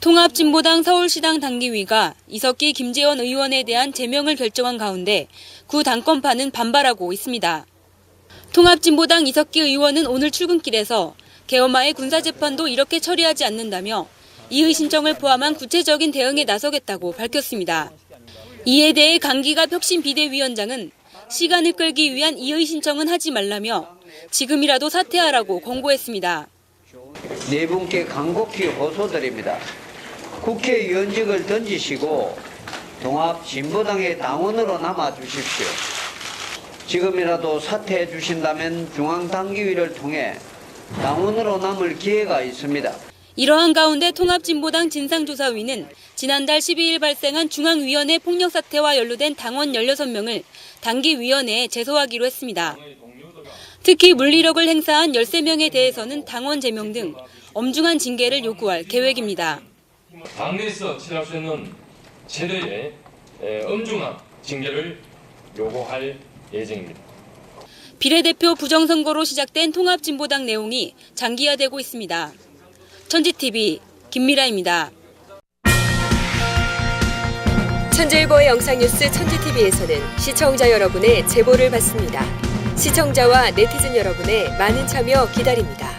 통합진보당 서울시당 당기위가 이석기 김재원 의원에 대한 제명을 결정한 가운데 구 당권파는 반발하고 있습니다. 통합진보당 이석기 의원은 오늘 출근길에서 개엄마의 군사재판도 이렇게 처리하지 않는다며 이의 신청을 포함한 구체적인 대응에 나서겠다고 밝혔습니다. 이에 대해 강기가 혁신 비대위원장은 시간을 끌기 위한 이의 신청은 하지 말라며 지금이라도 사퇴하라고 권고했습니다. 네 분께 간곡히 호소드립니다. 국회의원직을 던지시고 통합 진보당의 당원으로 남아 주십시오. 지금이라도 사퇴해 주신다면 중앙당기위를 통해 당원으로 남을 기회가 있습니다. 이러한 가운데 통합진보당 진상조사위는 지난달 12일 발생한 중앙위원회 폭력 사태와 연루된 당원 16명을 당기위원회에 제소하기로 했습니다. 특히 물리력을 행사한 13명에 대해서는 당원 제명 등 엄중한 징계를 요구할 계획입니다. 당내에서 있는 최대의 에, 엄중한 징계를 요구할 예정입니다. 비례대표 부정선거로 시작된 통합진보당 내용이 장기화되고 있습니다. 천지TV 김미라입니다. 천재일보의 영상뉴스 천지TV에서는 시청자 여러분의 제보를 받습니다. 시청자와 네티즌 여러분의 많은 참여 기다립니다.